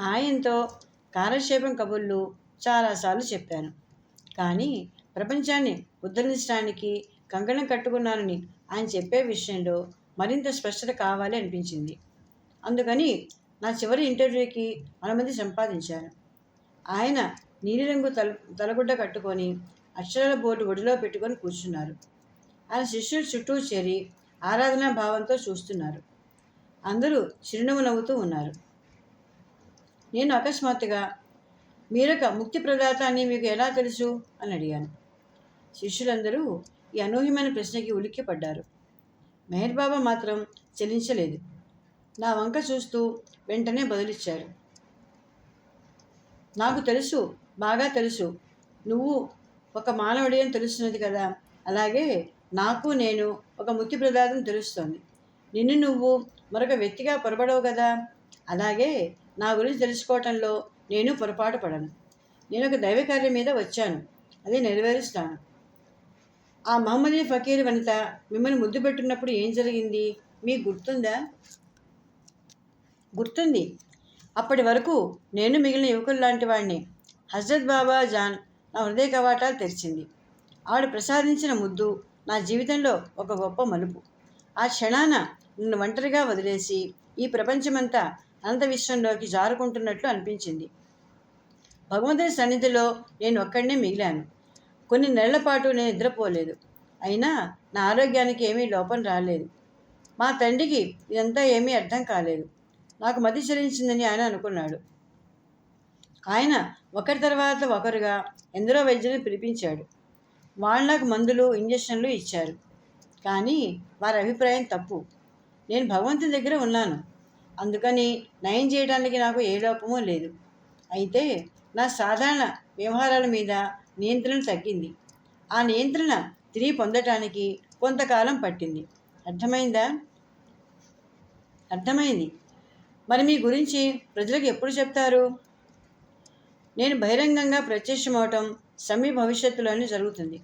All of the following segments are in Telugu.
ఆయనతో కాలక్షేపం కబుర్లు చాలాసార్లు చెప్పాను. కానీ ప్రపంచాన్ని ఉద్ధరించడానికి కంకణం కట్టుకున్నానని ఆయన చెప్పే విషయంలో మరింత స్పష్టత కావాలి అనిపించింది. అందుకని నా చివరి ఇంటర్వ్యూకి అనుమతి సంపాదించాను. ఆయన నీలిరంగు తల తలగుడ్డ కట్టుకొని అక్షరాల బోర్డు ఒడిలో పెట్టుకొని కూర్చున్నారు. ఆయన శిష్యులు చుట్టూ చేరి ఆరాధనా భావంతో చూస్తున్నారు. అందరూ చిరునవ్వు నవ్వుతూ ఉన్నారు. నేను అకస్మాత్తుగా మీరొక ముక్తి ప్రదాత అని మీకు ఎలా తెలుసు? అని అడిగాను. శిష్యులందరూ ఈ అనూహ్యమైన ప్రశ్నకి ఉలిక్కిపడ్డారు. మెహర్ బాబా మాత్రం చెలించలేదు. నా వంక చూస్తూ వెంటనే బదులిచ్చారు. నాకు తెలుసు బాగా తెలుసు. నువ్వు ఒక మానవుడి అని తెలుస్తున్నది కదా. అలాగే నాకు నేను ఒక ముక్తి ప్రదాతం తెలుస్తోంది. నిన్ను నువ్వు మరొక వ్యక్తిగా పొరబడవు కదా. అలాగే నా గురించి తెలుసుకోవటంలో నేను పొరపాటు పడను. నేను ఒక దైవ కార్యం మీద వచ్చాను. అది నెరవేరుస్తాను. ఆ మహమ్మదీ ఫకీర్ వనిత మిమ్మల్ని ముద్దు పెట్టుకున్నప్పుడు ఏం జరిగింది? మీకు గుర్తుందా? గుర్తుంది. అప్పటి వరకు నేను మిగిలిన యువకులు లాంటి వాడిని. హజరత్ బాబా జాన్ నా హృదయ కవాటాలు తెరిచింది. ఆవిడ ప్రసాదించిన ముద్దు నా జీవితంలో ఒక గొప్ప మలుపు. ఆ క్షణాన నన్ను ఒంటరిగా వదిలేసి ఈ ప్రపంచమంతా అనంత విశ్వంలోకి జారుకుంటున్నట్లు అనిపించింది. భగవంతుని సన్నిధిలో నేను ఒక్కడనే మిగిలాను. కొన్ని నెలల పాటు నేను నిద్రపోలేదు. అయినా నా ఆరోగ్యానికి ఏమీ లోపం రాలేదు. మా తండ్రికి ఇదంతా ఏమీ అర్థం కాలేదు. నాకు మతి చెల్లించిందని ఆయన అనుకున్నాడు. ఆయన ఒకరి తర్వాత ఒకరుగా ఎందరో వైద్యులను పిలిపించాడు. వాళ్ళకు నాకు మందులు ఇంజక్షన్లు ఇచ్చారు. కానీ వారి అభిప్రాయం తప్పు. నేను భగవంతుని దగ్గర ఉన్నాను. అందుకని నయం చేయడానికి నాకు ఏ లోపమూ లేదు. అయితే నా సాధారణ వ్యవహారాల మీద నియంత్రణ తగ్గింది. ఆ నియంత్రణ తిరిగి పొందటానికి కొంతకాలం పట్టింది. అర్థమైందా? అర్థమైంది. మరి మీ గురించి ప్రజలకు ఎప్పుడు చెప్తారు? నేను బహిరంగంగా ప్రత్యక్షమవటం సమీప భవిష్యత్తులోనే జరుగుతుంది.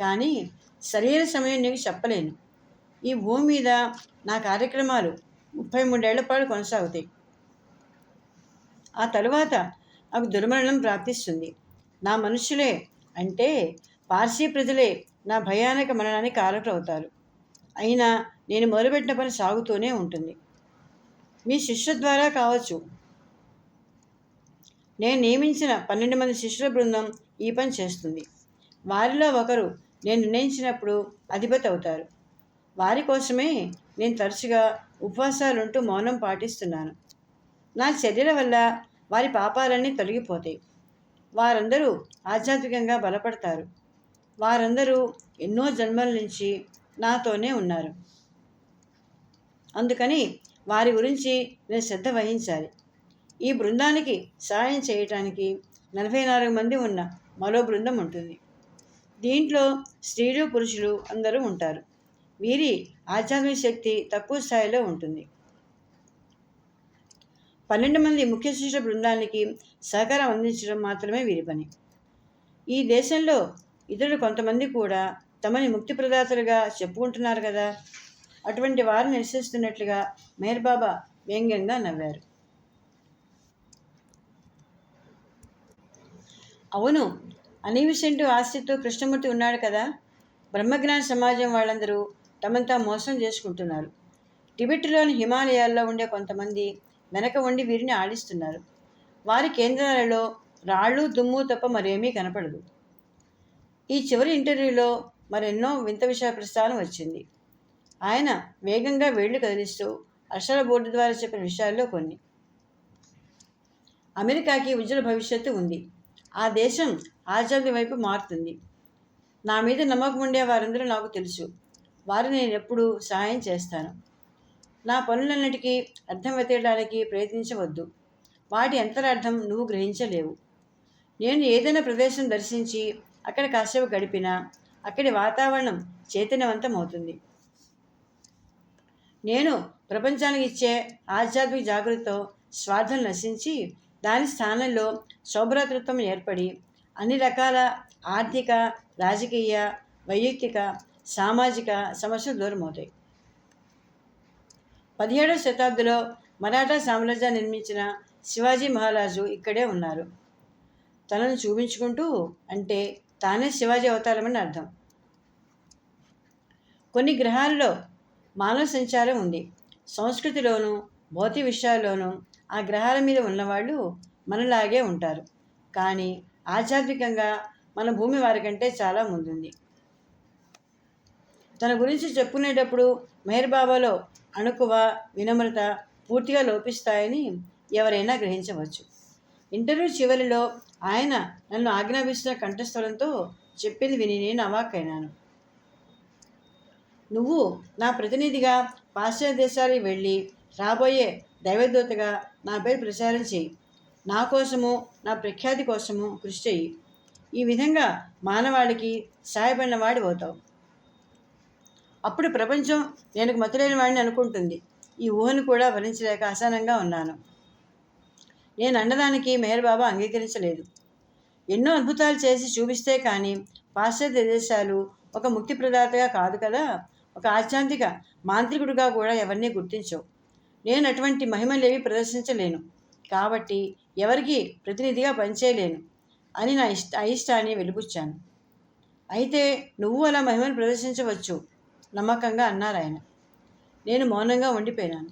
కానీ సరైన సమయం నీకు చెప్పలేను. ఈ భూమి మీద నా కార్యక్రమాలు ముప్పై మూడేళ్ళ పాటు కొనసాగుతాయి. ఆ తరువాత నాకు దుర్మరణం ప్రాప్తిస్తుంది. నా మనుషులే అంటే పార్సీ ప్రజలే నా భయానక మరణానికి కారకులవుతారు. అయినా నేను మొదలుపెట్టిన పని సాగుతూనే ఉంటుంది. మీ శిష్య ద్వారా కావచ్చు. నేను నియమించిన పన్నెండు మంది శిష్యుల బృందం ఈ పని చేస్తుంది. వారిలో ఒకరు నేను నిర్ణయించినప్పుడు అధిపతి అవుతారు. వారి కోసమే నేను తరచుగా ఉపవాసాలుంటూ మౌనం పాటిస్తున్నాను. నా చర్యల వల్ల వారి పాపాలన్నీ తొలగిపోతాయి. వారందరూ ఆధ్యాత్మికంగా బలపడతారు. వారందరూ ఎన్నో జన్మల నుంచి నాతోనే ఉన్నారు. అందుకని వారి గురించి నేను శ్రద్ధ వహించాలి. ఈ బృందానికి సహాయం చేయటానికి నలభై నాలుగు మంది ఉన్న మరో బృందం ఉంటుంది. దీంట్లో స్త్రీలు పురుషులు అందరూ ఉంటారు. వీరి ఆధ్యాత్మిక శక్తి తక్కువ స్థాయిలో ఉంటుంది. పన్నెండు మంది ముఖ్య శిష్యుల బృందానికి సహకారం అందించడం మాత్రమే వీరి పని. ఈ దేశంలో ఇతరులు కొంతమంది కూడా తమని ముక్తి ప్రదాతలుగా చెప్పుకుంటున్నారు కదా? అటువంటి వారు నిరసిస్తున్నట్లుగా మేర్బాబా వ్యంగ్యంగా నవ్వారు. అవును అనీవిసెంటు ఆస్తితో కృష్ణమూర్తి ఉన్నాడు కదా? బ్రహ్మజ్ఞాన సమాజం వాళ్ళందరూ తమంతా మోసం చేసుకుంటున్నారు. టిబెట్లోని హిమాలయాల్లో ఉండే కొంతమంది వెనక ఉండి వీరిని ఆడిస్తున్నారు. వారి కేంద్రాలలో రాళ్ళు దుమ్ము తప్ప మరేమీ కనపడదు. ఈ చివరి ఇంటర్వ్యూలో మరెన్నో వింత విషయ ప్రస్తావన వచ్చింది. ఆయన వేగంగా వేళ్ళు కదిలిస్తూ అక్షర బోర్డు ద్వారా చెప్పిన విషయాల్లో కొన్ని. అమెరికాకి ఉజ్వల భవిష్యత్తు ఉంది. ఆ దేశం ఆజాదీ వైపు మారుతుంది. నా మీద నమ్మకం ఉండే వారందరూ నాకు తెలుసు. వారు నేను ఎప్పుడూ సహాయం చేస్తాను. నా పనులన్నిటికీ అర్థం వెతకడానికి ప్రయత్నించవద్దు. వాటి అంతరార్థం నువ్వు గ్రహించలేవు. నేను ఏదైనా ప్రదేశం దర్శించి అక్కడ కాసేపు గడిపినా అక్కడి వాతావరణం చైతన్యవంతం అవుతుంది నేను ప్రపంచానికి ఇచ్చే ఆధ్యాత్మిక జాగృతితో స్వార్థం నశించి దాని స్థానంలో శోభరాతృత్వం ఏర్పడి అన్ని రకాల ఆర్థిక రాజకీయ వైయక్తిక సామాజిక సమస్యలు దూరమవుతాయి. పదిహేడవ శతాబ్దిలో మరాఠా సామ్రాజ్యాన్ని నిర్మించిన శివాజీ మహారాజు ఇక్కడే ఉన్నారు. తనను చూపించుకుంటూ అంటే తానే శివాజీ అవతారమని అర్థం. కొన్ని గ్రహాల్లో మానవ సంచారం ఉంది. సంస్కృతిలోనూ భౌతిక విషయాల్లోనూ ఆ గ్రహాల మీద ఉన్నవాళ్ళు మనలాగే ఉంటారు. కానీ ఆధ్యాత్మికంగా మన భూమి వారికంటే చాలా ముందుంది. తన గురించి చెప్పుకునేటప్పుడు మెహర్ బాబాలో అణుకువ వినమ్రత పూర్తిగా లోపిస్తాయని ఎవరైనా గ్రహించవచ్చు. ఇంటర్వ్యూ చివరిలో ఆయన నన్ను ఆజ్ఞాపిస్తున్న కంఠస్థలంతో చెప్పింది విని నేను అవాక్కైనాను. నువ్వు నా ప్రతినిధిగా పాశ్చాత్య దేశాలకు వెళ్ళి రాబోయే దైవదూతగా నా పేరు ప్రచారం చేయి. నా కోసము నా ప్రఖ్యాతి కోసము కృషి చెయ్యి ఈ విధంగా మానవాడికి సహాయపడిన వాడి అవుతావు అప్పుడు ప్రపంచం నేను మతులేని వాడిని అనుకుంటుంది. ఈ ఊహను కూడా భరించలేక అసహనంగా ఉన్నాను. నేను అన్నదానికి మేహర్ బాబా అంగీకరించలేదు. ఎన్నో అద్భుతాలు చేసి చూపిస్తే కానీ పాశ్చాత్య దేశాలు ఒక ముక్తి ప్రదాతగా కాదు కదా? ఒక ఆధ్యాత్మిక మాంత్రికుడిగా కూడా ఎవరిని గుర్తించవు. నేను అటువంటి మహిమలేవి ప్రదర్శించలేను. కాబట్టి ఎవరికి ప్రతినిధిగా పనిచేయలేను అని నా ఇష్ట అయిష్టాన్ని వెలిపుచ్చాను అయితే నువ్వు అలా మహిమను ప్రదర్శించవచ్చు. నమ్మకంగా అన్నారు ఆయన. నేను మౌనంగా ఉండిపోయినాను.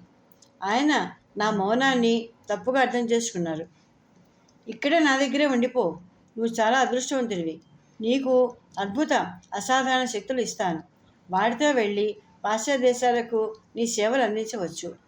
ఆయన నా మౌనాన్ని తప్పుగా అర్థం చేసుకున్నారు. ఇక్కడే నా దగ్గరే ఉండిపో. నువ్వు చాలా అదృష్టవంతుడివి. నీకు అద్భుత అసాధారణ శక్తులు ఇస్తాను. వాటితో వెళ్ళి పాశ్చాత్య దేశాలకు నీ సేవలు అందించవచ్చు.